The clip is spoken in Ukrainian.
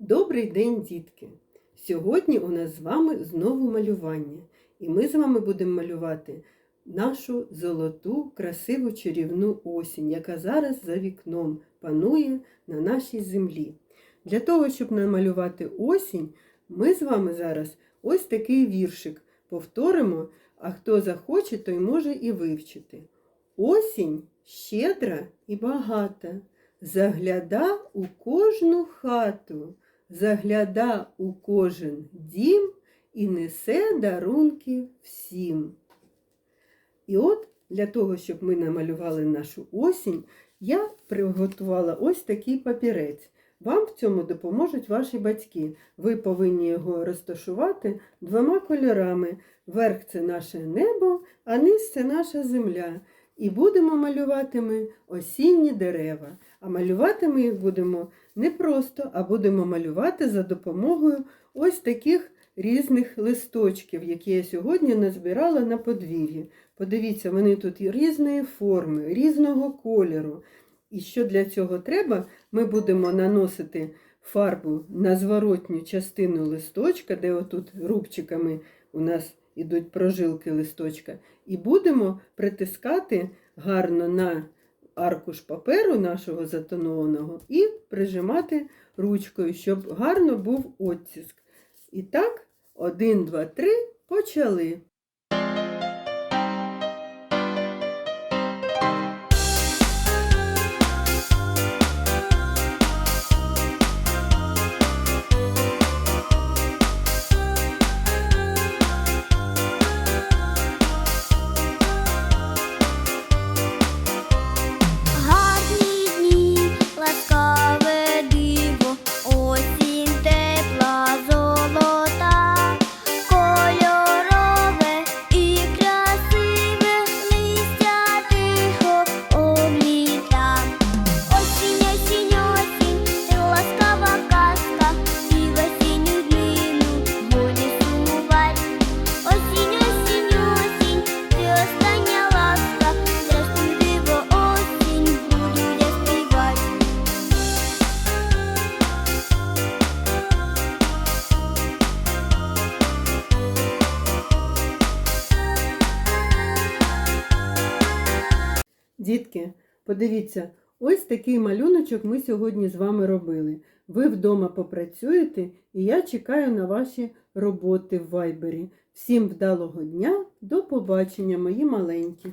Добрий день, дітки! Сьогодні у нас з вами знову малювання, і ми з вами будемо малювати нашу золоту, красиву чарівну осінь, яка зараз за вікном панує на нашій землі. Для того, щоб намалювати осінь, ми з вами зараз ось такий віршик повторимо, а хто захоче, той може і вивчити. Осінь щедра і багата, загляда у кожну хату, загляда у кожен дім і несе дарунки всім. І от для того, щоб ми намалювали нашу осінь, я приготувала ось такий папірець. Вам в цьому допоможуть ваші батьки. Ви повинні його розташувати двома кольорами. Верх це наше небо, а низ це наша земля. І будемо малювати ми осінні дерева. А малювати ми їх будемо не просто, а будемо малювати за допомогою ось таких різних листочків, які я сьогодні назбирала на подвір'ї. Подивіться, вони тут різної форми, різного кольору. І що для цього треба, ми будемо наносити фарбу на зворотню частину листочка, де отут рубчиками у нас ідуть прожилки листочка, і будемо притискати гарно на аркуш паперу нашого затонованого і прижимати ручкою, щоб гарно був оттиск. І так, один, два, три, почали. Дітки, подивіться, ось такий малюночок ми сьогодні з вами робили. Ви вдома попрацюєте, і я чекаю на ваші роботи в вайбері. Всім вдалого дня, до побачення, мої маленькі!